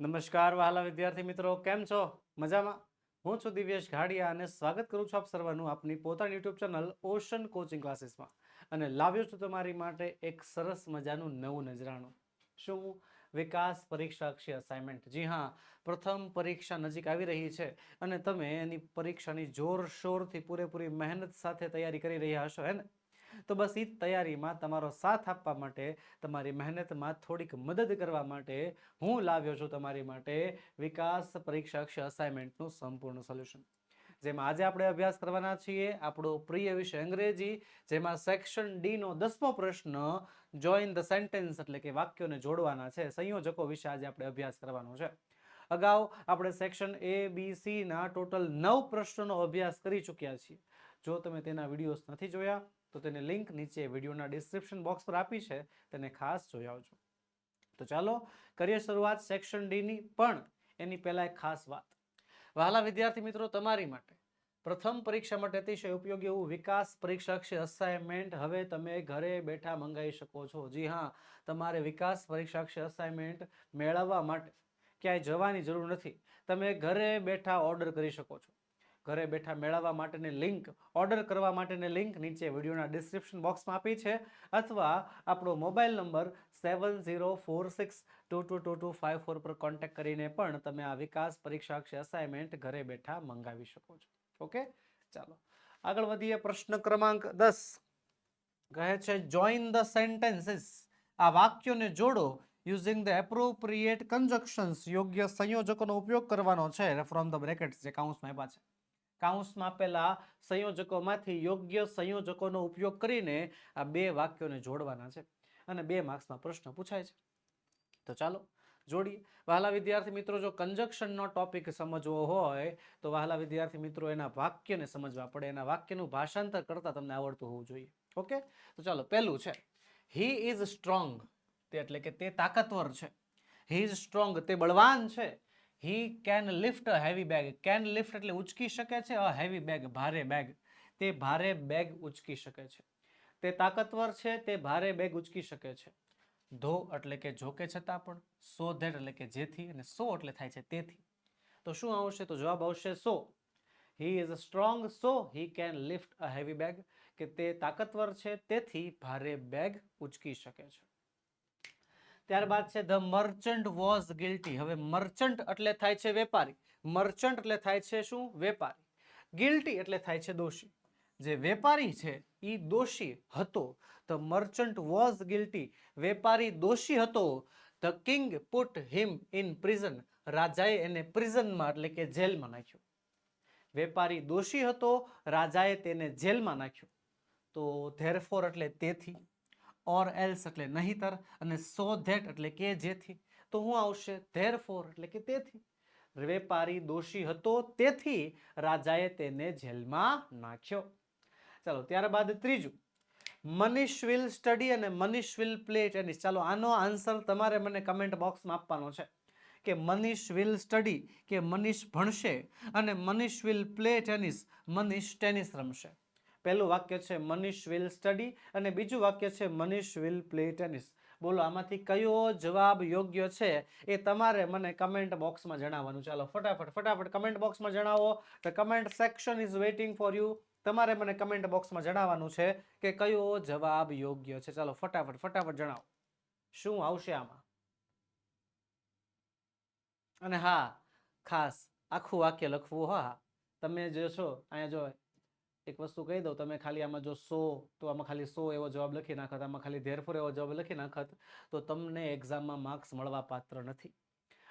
નમસ્કાર વહાલા વિદ્યાર્થી મિત્રો, કેમ છો? મજામાં? હું છું દિવ્યેશ ઘાડિયા અને સ્વાગત કરું છું આપ સર્વનું આપની પોતાની યુટ્યુબ ચેનલ ઓશન કોચિંગ ક્લાસીસમાં. અને લાવ્યો છું તમારી માટે એક સરસ મજાનું નવું નજરાણું. શું? વિકાસ પરીક્ષાક્ષી અસાઇનમેન્ટ જી હા, પ્રથમ પરીક્ષા નજીક આવી રહી છે અને તમે એની પરીક્ષાની જોરશોરથી પૂરેપૂરી મહેનત સાથે તૈયારી કરી રહ્યા હશો, હે ને? તો બસ એ તૈયારીમાં તમારો સાથ આપવા માટે, તમારી મહેનતમાં થોડીક મદદ કરવા માટે હું લાવ્યો છું તમારી માટે વિકાસ પરીક્ષક અક્ષય અસાઇનમેન્ટનું સંપૂર્ણ સોલ્યુશન જેમાં આજે આપણે અભ્યાસ કરવાના છીએ આપણો પ્રિય વિષય અંગ્રેજી, જેમાં સેક્શન ડી નો દસમો પ્રશ્ન જોઈન ધ સેન્ટેન્સ એટલે કે વાક્યોને જોડવાના છે, સંયોજકો વિશે આજે આપણે અભ્યાસ કરવાનો છે. અગાઉ આપણે સેક્શન એ બી સી ના ટોટલ નવ પ્રશ્નોનો અભ્યાસ કરી ચૂક્યા છીએ. જો તમે તેના વિડીયોઝ નથી જોયા, તો તેની લિંક નીચે વિડીયોના ડિસ્ક્રિપ્શન બોક્સ પર આપી છે, તેને ખાસ જોઈ આવજો. તો ચાલો કરીએ શરૂઆત સેક્શન ડીની પણ એની પહેલાં એક ખાસ વાત. વહાલા વિદ્યાર્થી મિત્રો, તમારી માટે પ્રથમ પરીક્ષા માટે અતિશય ઉપયોગી એવું વિકાસ પરીક્ષક છે અસાઇનમેન્ટ હવે તમે ઘરે બેઠા મંગાવી શકો છો. જી હા, તમારે વિકાસ પરીક્ષક છે અસાઇનમેન્ટ મેળવવા માટે ક્યાંય જવાની જરૂર નથી. તમે ઘરે બેઠા ઓર્ડર કરી શકો છો. ઘરે બેઠા મેળવવા માટેની લિંક, ઓર્ડર કરવા માટેની લિંક નીચે વિડીયોના ડિસ્ક્રિપ્શન બોક્સમાં આપી છે. અથવા આપણો mobile number seven zero four six two two two two five four પર કોન્ટેક્ટ કરીને પણ તમે આ વિકાસ પરીક્ષા અસાઇનમેન્ટ ઘરે બેઠા મંગાવી શકો છો. ઓકે? ચાલો. આગળ વધીએ પ્રશ્ન ક્રમાંક દસ. કહે છે જોઈન ધ સેન્ટેન્સીસ આ વાક્યોને જોડો. યુઝિંગ ધ એપ્રોપ્રિએટ કન્જક્શન્સ યોગ્ય સંયોજકોનો ઉપયોગ કરવાનો છે. ફ્રોમ ધ બ્રેકેટ્સ જે કાઉન્સમાં આપ્યા છે. કાઉન્સમાં આપેલા સંયોજકોમાંથી યોગ્ય સંયોજકોનો ઉપયોગ કરીને આ બે વાક્યોને જોડવાના છે અને બે માર્ક્સમાં પ્રશ્ન પૂછાય છે. તો ચાલો જોડીએ. વહાલા વિદ્યાર્થી મિત્રો, જો કંજક્શનનો ટોપિક સમજવો હોય, તો વહાલા વિદ્યાર્થી મિત્રો, એના વાક્યને સમજવા પડે. એના વાક્યનું ભાષાંતર કરતાં તમને આવડતું હોવું જોઈએ. ઓકે? તો ચાલો, પહેલું છે. હી ઇઝ સ્ટ્રોંગ તે એટલે કે તે તાકાતવર છે. હી ઇઝ સ્ટ્રોંગ તે બળવાન છે. He can lift a heavy bag can lift એટલે ઉચકી શકે છે અ હેવી બેગ ભારે બેગ તે ભારે બેગ ઉચકી શકે છે. તે તાકાતવર છે, તે ભારે બેગ ઉચકી શકે છે. ધો એટલે કે જોકે છતાં પણ, સો ધેટ એટલે કે જેથી અને સો એટલે થાય છે તેથી. તો શું આવશે? તો જવાબ આવશે so. He is a strong so. He can lift a heavy bag કે તે તાકાતવર છે, તેથી ભારે બેગ ઉચકી શકે છે. ત્યારબાદ છે ધ મર્ચન્ટ વોઝ ગિલ્ટી. હવે મર્ચન્ટ એટલે થાય છે વેપારી. મર્ચન્ટ એટલે થાય છે શું? વેપારી. ગિલ્ટી એટલે થાય છે દોષી. જે વેપારી છે એ દોષી હતો. The merchant was guilty. વેપારી દોષી હતો. The king put him in prison. રાજાએ એને પ્રિઝનમાં એટલે કે જેલમાં નાખ્યો. વેપારી દોષી હતો. રાજાએ તેને જેલમાં નાખ્યો. તો ધેરફોર એટલે તેથી. ઓર એલ્સ એટલે નહીતર અને સો ધેટ એટલે કે જેથી. તો હું આવશે ધેર ફોર એટલે કે તેથી. વેપારી દોષી હતો તેથી રાજાએ તેને જેલમાં નાખ્યો. ચાલો, ત્યારબાદ ત્રીજું. મનીષ વિલ સ્ટડી અને મનીષ વિલ પ્લે ટેનિસ ચાલો, આનો આન્સર તમારે મને કમેન્ટ બોક્સમાં આપવાનો છે. કે મનીષ વિલ સ્ટડી કે મનીષ ભણશે અને Manish will play tennis Manish tennis રમશે. પહેલું વાક્ય છે, મનીષ વિલ સ્ટડી અને બીજું વાક્ય છે, મનીષ વિલ પ્લે ટેનિસ બોલો, આમાંથી કયો જવાબ યોગ્ય છે એ તમારે મને કમેન્ટ બોક્સમાં જણાવવાનું. ચાલો, ફટાફટ ફટાફટ કમેન્ટ બોક્સમાં જણાવો. The comment section is waiting for you તમારે મને કમેન્ટ બોક્સમાં જણાવવાનું છે કે કયો જવાબ યોગ્ય છે. ચાલો, ફટાફટ ફટાફટ જણાવો. શું આવશે આમાં? અને હા, ખાસ આખું વાક્ય લખવું હા. તમે જે છો, અહીંયા જો એક વસ્તુ કહી દઉં, તમે ખાલી આમાં જો સો, તો આમાં ખાલી સો એવો જવાબ લખી નાખત, આમાં ખાલી ધેરફોર એવો જવાબ લખી નાખત, તો તમને એક્ઝામમાં માર્ક્સ મળવા પાત્ર નથી.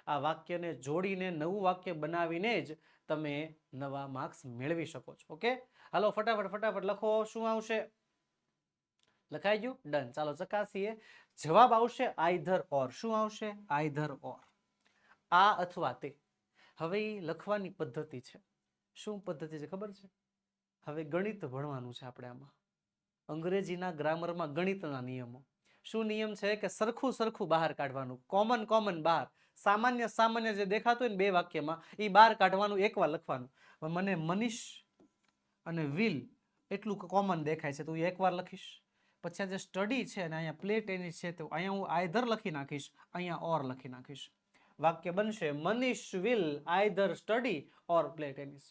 આ વાક્યને જોડીને નવું વાક્ય બનાવીને જ તમે નવા માર્ક્સ મેળવી શકો છો ઓકે હાલો, ફટાફટ ફટાફટ લખો, શું આવશે? લખાઈ ગયું? ડન ચાલો, ચકાસીએ. જવાબ આવશે આઈધર ઓર શું આવશે? આઈધર ઓર આ અથવા તે. હવે લખવાની પદ્ધતિ છે. શું પદ્ધતિ છે? ખબર છે? હવે ગણિત ભણવાનું છે આપણે આમાં. અંગ્રેજીના ગ્રામરમાં ગણિતના નિયમો. શું નિયમ છે કે સરખું સરખું બહાર કાઢવાનું? કોમન કોમન બહાર. સામાન્ય સામાન્ય જે દેખાતું હોય ને બે વાક્યમાં એ બહાર કાઢવાનું એકવાર લખવાનું. મને મનીષ અને વિલ એટલું કોમન દેખાય છે, તો હું એકવાર લખીશ. પછી આ જે સ્ટડી છે અને અહીંયા પ્લે ટેનિસ છે, તો અહીંયા હું આયધર લખી નાખીશ, અહીંયા ઓર લખી નાખીશ. વાક્ય બનશે Manish will either study or play tennis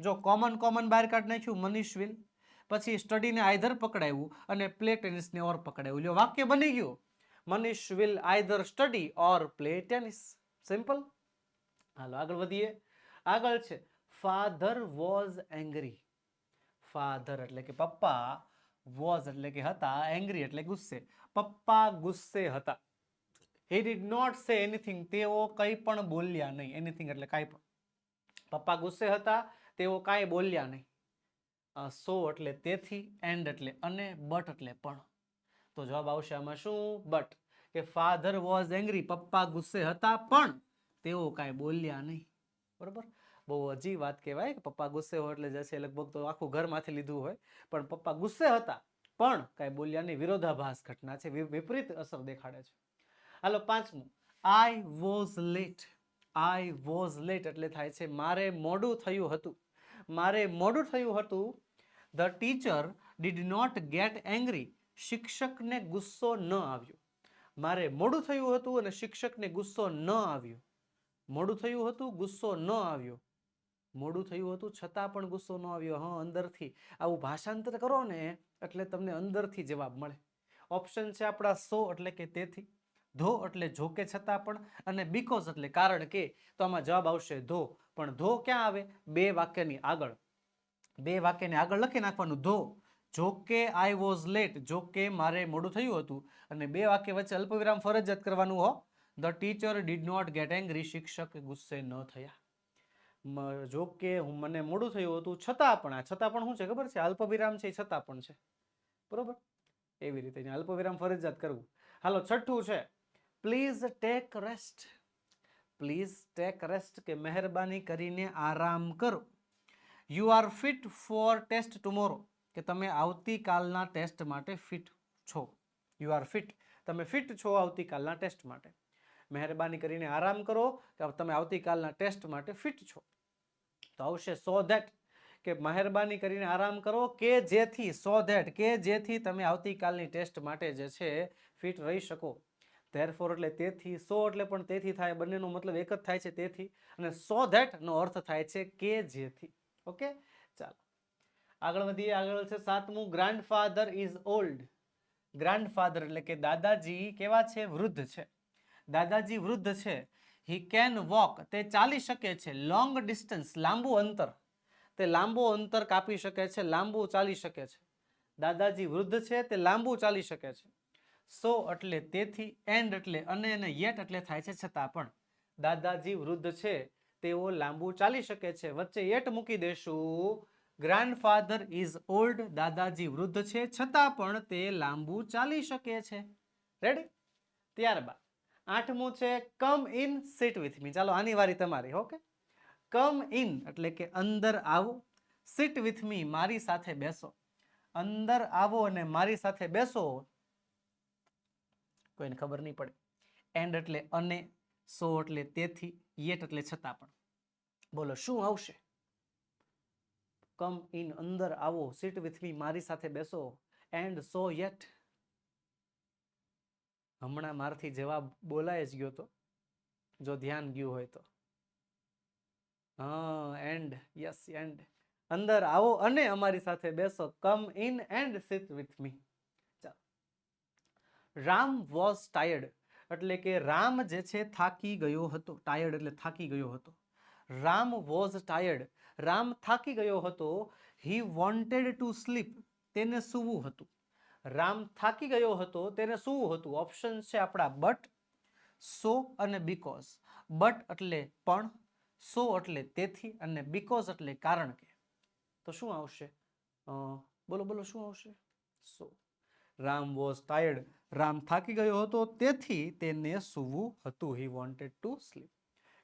જો કોમન કોમન બહાર કાઢ નાખ્યું, મનીષ વિલ. પછી સ્ટડીને આઈધર પકડાયું અને પ્લે ટેનિસને ઓર પકડાયું. લ્યો, વાક્ય બની ગયું. Manish will either study or play tennis simple હાલો, આગળ વધીએ. આગળ છે ફાધર વોઝ એંગ્રી ફાધર એટલે કે પપ્પા વોઝ એટલે કે હતા એંગ્રી એટલે ગુસ્સે. પપ્પા ગુસ્સે હતા. He did not say anything તેઓ કંઈ પણ બોલ્યા નહીં. એનીથિંગ એટલે કાંઈ પણ. પપ્પા ગુસ્સે હતા તેઓ કાંઈ બોલ્યા નહીં. સો એટલે તેથી, એન્ડ એટલે અને, બટ એટલે પણ. તો જવાબ આવશે આમાં શું? બટ. કે ફાધર વોઝ એંગ્રી, પપ્પા ગુસ્સે હતા, પણ તેઓ કાંઈ બોલ્યા નહીં. બરોબર? બહુ અજી વાત કહેવાય કે પપ્પા ગુસ્સે હોય એટલે જશે લગભગ તો આખું ઘરમાંથી લીધું હોય. પણ પપ્પા ગુસ્સે હતા, પણ કાંઈ બોલ્યા નહીં. વિરોધાભાસ ઘટના છે વિપરીત અસર દેખાડે છે. હાલો, પાંચમું. I was late I was late એટલે થાય છે, મારે મોડું થયું હતું. મારે મોડું થયું હતું. The teacher did not get angry શિક્ષકને ગુસ્સો ન આવ્યો. મારે મોડું થયું હતું અને શિક્ષકને ગુસ્સો ન આવ્યો. મોડું થયું હતું, ગુસ્સો ન આવ્યો. મોડું થયું હતું છતાં પણ ગુસ્સો ન આવ્યો. હા, અંદરથી. આવું ભાષાંતર કરો ને એટલે તમને અંદરથી જવાબ મળે. ઓપ્શન છે આપણા સો એટલે કે તેથી. ધો એટલે જોકે છતાં પણ અને બીકોઝ એટલે કારણ કે. તો આમાં જવાબ આવશે ધો. પણ ધો ક્યાં આવે? બે વાક્યની આગળ. બે વાક્યને આગળ લખી નાખવાનું ધો. જો કે આઈ વોઝ લેટ જો કે મારે મોડું થયું હતું. અને બે વાક્ય વચ્ચે અલ્પવિરામ ફરજિયાત કરવાનું હો. The teacher did not get angry શિક્ષક ગુસ્સે ન થયા. જો કે હું મને મોડું થયું હતું, છતાં પણ, આ છતાં પણ શું છે ખબર છે? અલ્પવિરામ છે, એ છતાં પણ છે. બરોબર? એવી રીતે અલ્પવિરામ ફરજિયાત કરવું. હાલો, છઠ્ઠું છે. Please take rest please take rest કે મહેરબાની કરીને આરામ કરો. You are fit for test tomorrow કે તમે આવતીકાલના ટેસ્ટ માટે ફિટ છો. યુ આર ફિટ તમે ફિટ છો આવતીકાલના ટેસ્ટ માટે. મહેરબાની કરીને આરામ કરો કે તમે આવતીકાલના ટેસ્ટ માટે ફિટ છો. તો આવશે સો ધેટ કે મહેરબાની કરીને આરામ કરો કે જેથી સો ધેટ કે જેથી તમે આવતીકાલની ટેસ્ટ માટે જે છે ફિટ રહી શકો. ધેરફોર એટલે તેથી સો એટલે પણ તેથી થાય, બંનેનો મતલબ એક જ થાય છે તેથી. અને સો ધેટનો અર્થ થાય છે કે જેથી. ઓકે ચાલો. આગળ વધીએ, આગળ છે સાતમું. ગ્રાન્ડફાધર ઇઝ ઓલ્ડ ગ્રાન્ડફાધર એટલે કે દાદાજી કેવા છે? વૃદ્ધ છે. દાદાજી વૃદ્ધ છે. હી કેન વોક તે ચાલી શકે છે. લોંગ ડિસ્ટન્સ લાંબુ અંતર. તે લાંબુ અંતર કાપી શકે છે, લાંબુ ચાલી શકે છે. દાદાજી વૃદ્ધ છે, તે લાંબુ ચાલી શકે છે. સો એટલે તેથી, એન્ડ એટલે, અને અને યેટ એટલે થાય છે છતાં પણ. દાદાજી વૃદ્ધ છે, તેઓ લાંબુ ચાલી શકે છે. વચ્ચે યેટ મૂકી દેશું. ગ્રાન્ડફાધર ઇઝ ઓલ્ડ દાદાજી વૃદ્ધ છે, છતાં પણ તે લાંબુ ચાલી શકે છે. રેડી ત્યારબાદ, આઠમું છે come in sit with me ચાલો, આની વારી તમારી ઓકે કમ ઇન એટલે કે અંદર આવો. સીટ વિથ મી મારી સાથે બેસો. અંદર આવો અને મારી સાથે બેસો. કોઈને ખબર નહીં પડે. એન્ડ એટલે અને, સો એટલે તેથી, યેટ એટલે છતાં પણ. બોલો, શું આવશે? કમ ઇન અંદર આવો સીટ વિથ મી મારી સાથે બેસો. And so yet. હમણાં મારથી જવાબ બોલાય જ ગયો તો, જો ધ્યાન ગયું હોય તો. હા, એન્ડ, યસ, એન્ડ. અંદર આવો અને અમારી સાથે બેસો. Come in and sit with me Ram was tired એટલે કે રામ જે છે થાકી ગયો હતો. ટાયર્ડ એટલે થાકી ગયો હતો. રામ વોઝ ટાયર્ડ રામ થાકી ગયો હતો. હી વોન્ટેડ ટુ સ્લીપ તેને સૂવું હતું. રામ થાકી ગયો હતો, તેને સૂવું હતું. ઓપ્શન છે આપણા બટ સો અને બીકોઝ બટ એટલે પણ સો એટલે તેથી અને બીકોઝ એટલે કારણ કે. તો શું આવશે? બોલો બોલો, શું આવશે? So Ram was tired Ram થાકી ગયો હતો, તેથી તેને સૂવું હતું. હી વોન્ટેડ ટુ સ્લીપ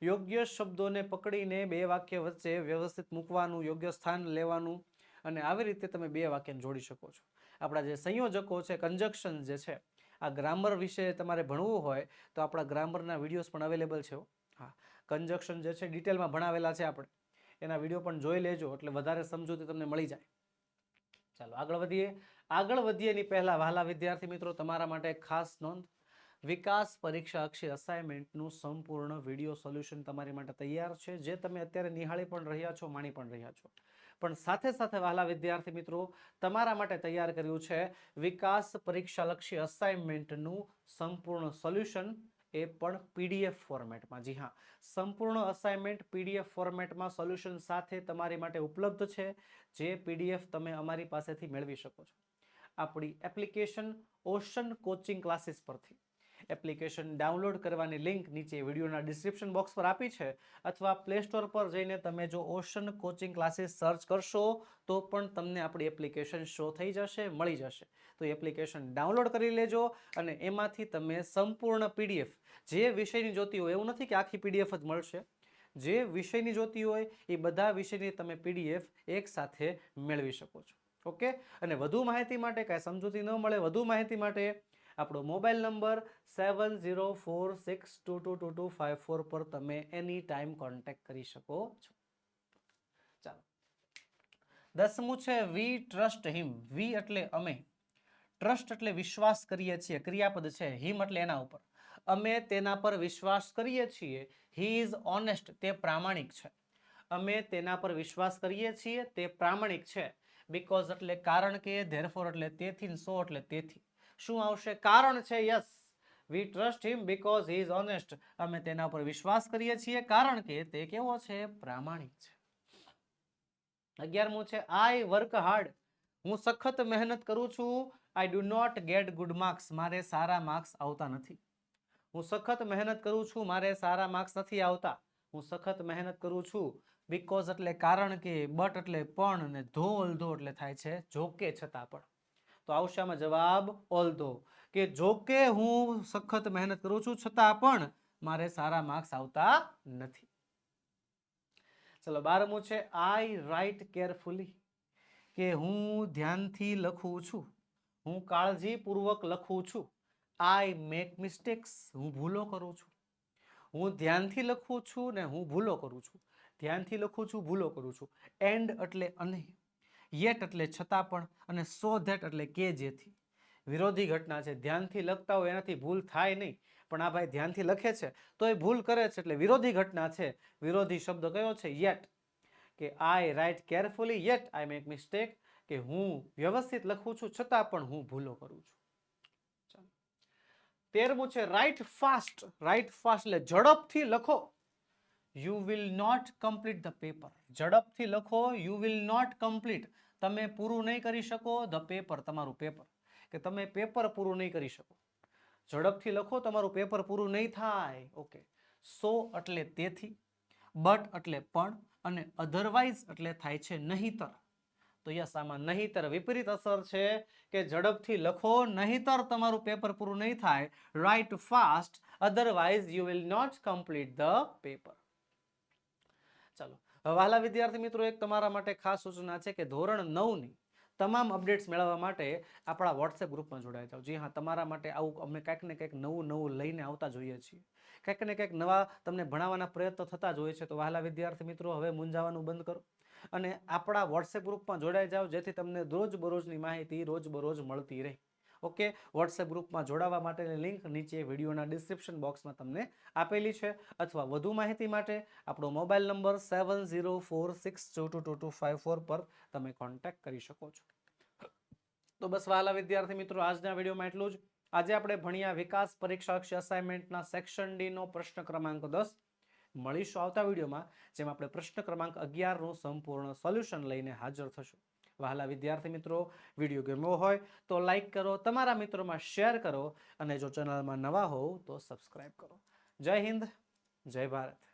યોગ્ય શબ્દોને પકડીને બે વાક્ય વચ્ચે વ્યવસ્થિત મૂકવાનું, યોગ્ય સ્થાન લેવાનું અને આવી રીતે તમે બે વાક્યને જોડી શકો છો. આપણા જે સંયોજકો છે કન્જક્શન જે છે, આ ગ્રામર વિશે તમારે ભણવું હોય તો આપણા ગ્રામરના વિડીયોઝ પણ અવેલેબલ છે હા. કન્જક્શન જે છે ડિટેલમાં ભણાવેલા છે આપણે. એના વીડિયો પણ જોઈ લેજો, એટલે વધારે સમજૂતી તમને મળી જાય. ચાલો આગળ વધીએ. આગળ વધીએ એની પહેલાં. વહાલા વિદ્યાર્થી મિત્રો, તમારા માટે ખાસ નોંધ. વિકાસ પરીક્ષા અક્ષય અસાઇનમેન્ટનું સંપૂર્ણ વીડિયો સોલ્યુશન તમારી માટે તૈયાર છે. જે તમે અત્યારે નિહાળી પણ રહ્યા છો, માણી પણ રહ્યા છો. પણ સાથે સાથે વહાલા વિદ્યાર્થી મિત્રો, તમારા માટે તૈયાર કર્યું છે વિકાસ પરીક્ષા લક્ષી અસાઇનમેન્ટનું સંપૂર્ણ સોલ્યુશન એ પણ પીડીએફ ફોર્મેટમાં જી હા, સંપૂર્ણ અસાઇનમેન્ટ પીડીએફ ફોર્મેટમાં સોલ્યુશન સાથે તમારી માટે ઉપલબ્ધ છે. જે પીડીએફ તમે અમારી પાસેથી મેળવી શકો છો. આપણી એપ્લિકેશન ઓશન કોચિંગ ક્લાસીસ પરથી. એપ્લિકેશન ડાઉનલોડ કરવાની લિંક નીચે વિડીયોના ડિસ્ક્રિપ્શન બોક્સ પર આપી છે, અથવા પ્લે સ્ટોર પર જઈને તમે જો ઓશન કોચિંગ ક્લાસીસ સર્ચ કરશો, તો પણ તમને આપણી એપ્લિકેશન શો થઈ જશે, મળી જશે. તો એપ્લિકેશન ડાઉનલોડ કરી લેજો અને એમાંથી તમે સંપૂર્ણ પીડીએફ જે વિષયની જોતી હોય, એવું નથી કે આખી પીડીએફ જ મળશે. જે વિષયની જોતી હોય, એ બધા વિષયની તમે પીડીએફ એકસાથે મેળવી શકો છો. ઓકે? અને વધુ માહિતી માટે કાંઈ સમજૂતી ન મળે, વધુ માહિતી માટે આપણો mobile number seven zero four six two two two two five four પર તમે એની ટાઈમ કોન્ટેક્ટ કરી શકો છો. ચાલો. દસમું છે વી ટ્રસ્ટ હિમ વી એટલે અમે. ટ્રસ્ટ એટલે વિશ્વાસ કરીએ છીએ. ક્રિયાપદ છે હિમ એટલે એના ઉપર. અમે તેના પર વિશ્વાસ કરીએ છીએ. હી ઇઝ ઓનેસ્ટ તે પ્રામાણિક છે. અમે તેના પર વિશ્વાસ કરીએ છીએ, તે પ્રામાણિક છે. બીકોઝ એટલે કારણ કે ધેરફોર એટલે તેથી સો એટલે તેથી. શું આવશે? કારણ છે yes we trust him because he is honest અમે તેના પર વિશ્વાસ કરીએ છીએ. કારણ કે તે કેવો છે? પ્રામાણિક છે. અગિયારમું છે આઈ વર્ક હાર્ડ હું સખત મહેનત કરું છું. I do not get good marks મારે સારા માર્ક્સ આવતા નથી. હું સખત મહેનત કરું છું. મારે સારા માર્ક્સ નથી આવતા. હું સખત મહેનત કરું છું. બીકોઝ એટલે કારણ કે બટ એટલે પણ ને ધો અલધો એટલે થાય છે, જોકે છતાં પણ. તો આવશે આમાં જવાબ ઓલધો કે જોકે હું સખત મહેનત કરું છું, છતાં પણ મારે સારા માર્ક્સ આવતા નથી. ચલો, બારમું છે આઈ રાઇટ કેરફુલી કે હું ધ્યાનથી લખું છું. હું કાળજીપૂર્વક લખું છું. આઈ મેક મિસ્ટેક્સ હું ભૂલો કરું છું. હું ધ્યાનથી લખું છું ને હું ભૂલો કરું છું. ધ્યાનથી લખું છું, ભૂલો કરું છું. એન્ડ એટલે અને, યેટ એટલે છતાં પણ, અને સો ધેટ એટલે કે જેથી. વિરોધી ઘટના છે, ધ્યાનથી લખતા હોય એનાથી ભૂલ થાય નહીં, પણ આ ભાઈ ધ્યાનથી લખે છે, તો એ ભૂલ કરે છે, એટલે વિરોધી ઘટના છે. વિરોધી શબ્દ કયો છે? યેટ. કે I write carefully, yet I make mistake, કે હું વ્યવસ્થિત લખું છું, છતાં પણ હું ભૂલો કરું છું. તેરમું છે રાઇટ ફાસ્ટ રાઇટ ફાસ્ટ એટલે ઝડપથી લખો. You will not complete the paper ઝડપથી લખો યુ વિલ નોટ કમ્પ્લીટ તમે પૂરું નહીં કરી શકો ધ પેપર તમારું પેપર કે તમે પેપર પૂરું નહીં કરી શકો. ઝડપથી લખો, તમારું પેપર પૂરું નહીં થાય. ઓકે સો એટલે તેથી બટ એટલે પણ, અને અધરવાઇઝ એટલે થાય છે નહીતર. તો યસ આમાં નહીતર વિપરીત અસર છે કે ઝડપથી લખો, નહીતર તમારું પેપર પૂરું નહીં થાય. Write fast otherwise you will not complete the paper ચાલો વહાલા વિદ્યાર્થી મિત્રો, એક તમારા માટે ખાસ સૂચના છે કે ધોરણ નવની તમામ અપડેટ્સ મેળવવા માટે આપણા વોટ્સએપ ગ્રુપમાં જોડાઈ જાઓ. જી હા, તમારા માટે આવું અમે કંઈક ને કંઈક નવું નવું લઈને આવતા જોઈએ છીએ. કંઈક ને કંઈક નવા તમને ભણાવવાના પ્રયત્નો થતા જ હોય છે. તો વહાલા વિદ્યાર્થી મિત્રો, હવે મૂંઝાવાનું બંધ કરો અને આપણા વોટ્સએપ ગ્રુપમાં જોડાઈ જાઓ, જેથી તમને રોજ બરોજની માહિતી રોજ બરોજ મળતી રહે. ઓકે વોટ્સએપ ગ્રુપમાં જોડાવા માટેની લિંક નીચે વિડીયોના ડિસ્ક્રિપ્શન બોક્સમાં તમને આપેલી છે. અથવા વધુ માહિતી માટે આપણો mobile number seven zero four six two two two five four પર તમે કોન્ટેક્ટ કરી શકો છો. તો બસ વાલા વિદ્યાર્થી મિત્રો, આજના વિડીયોમાં એટલું જ. આજે આપણે ભણ્યા વિકાસ પરીક્ષા અક્ષય અસાઇનમેન્ટના સેક્શન ડીનો પ્રશ્ન ક્રમાંક દસ મળીશું આવતા વિડીયોમાં, જેમાં આપણે પ્રશ્ન ક્રમાંક અગિયારનું સંપૂર્ણ સોલ્યુશન લઈને હાજર થશું. વહાલા વિદ્યાર્થી મિત્રો, વીડિયો ગમ્યો હોય તો લાઈક કરો, તમારા મિત્રોમાં શેર કરો અને જો ચેનલમાં નવા હોવ તો સબસ્ક્રાઈબ કરો. જય હિન્દ, જય ભારત.